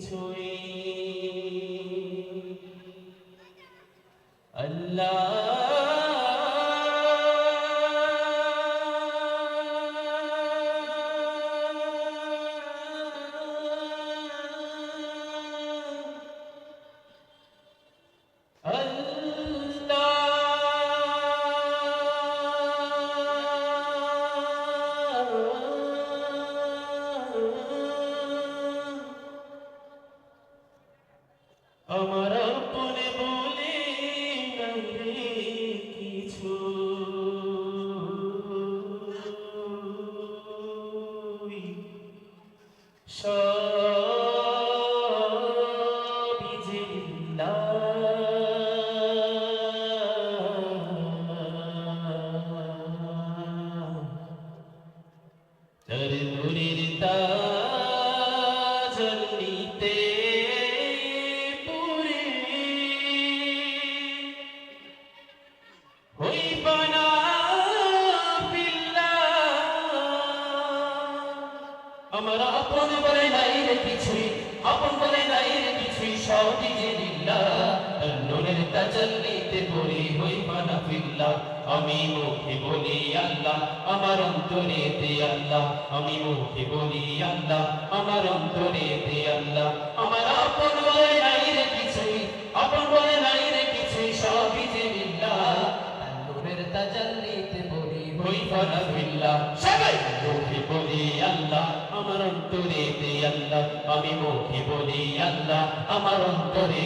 কিছুই। আল্লাহ সবই যে আমার আপন বলে নাই রে কিছুই, আপন বলে নাই রে কিছুই সবই যে লিল্লাহ তার নূরের তাজল্লিতে পড়ি হইবা না ফিল্লাহ আমি মুখে বলি আল্লাহ, আমার অন্তরে দে আল্লাহ। আমি মুখে বলি আল্লাহ, আমার অন্তরে দে আল্লাহ। আমার আপন বলে নাই রে কিছুই, আপন বলে নাই রে কিছুই সবই যে লিল্লাহ তার নূরের তাজল্লিতে পড়ি হইবা না ফিল্লাহ সবাই মুখে বলি আল্লাহ আমার অন্তরে দে আমি মুখে বলি আল্লাহ আমার অন্তরে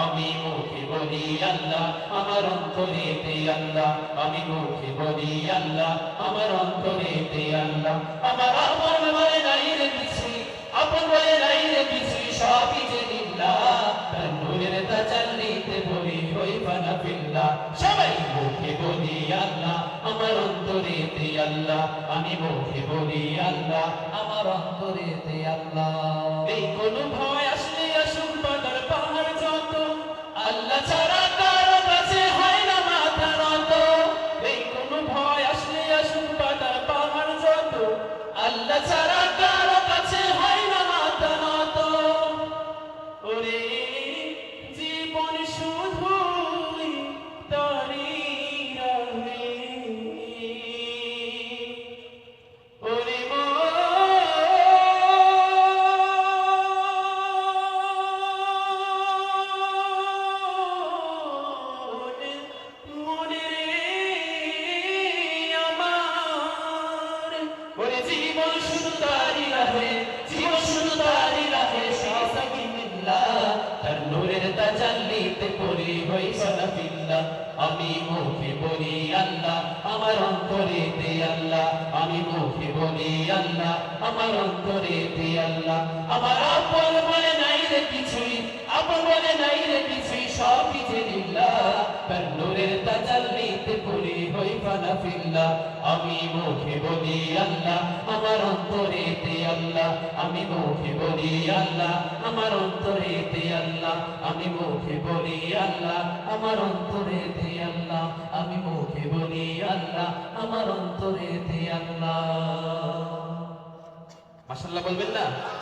আমি মুখে বলি আল্লাহ আমার অন্তরে দে আল্লাহ আমি আমার অন্তরে দে আল্লাহ আমার আপন বলে নাই রে কিছুই আপন বলে নাই রে সবই যে তার তাজাল্লিতে বলি হইফা না ফিল্লাহ সবাই মুখে বলি আল্লাহ আমার অন্তরে দে আল্লাহ, আমি মুখে বলি আল্লাহ, আমার অন্তরে তে আল্লাহ। এই কোন ভয় তাজাল্লিতে পরি হই সালাফিল্লাহ আমি মুখে বলি আল্লাহ, আমার অন্তরে দে আল্লাহ। আমি মুখে বলি আল্লাহ, আমার অন্তরে দে আল্লাহ। আমার আপন বলে নাই রে কিছুই, আপন বলে নাই রে কিছুই সব কিছু লিল্লাহ। না ফিল্লাহ আমি মুখে বলি আল্লাহ, আমার অন্তরেতে আল্লাহ, আমি মুখে বলি আল্লাহ, আমার অন্তরেতে আল্লাহ, আমি মুখে বলি আল্লাহ, আমার অন্তরে দে আল্লাহ, আমি মুখে বলি আল্লাহ, আমার অন্তরে দে আল্লাহ। মাশাআল্লাহ বলবেন না?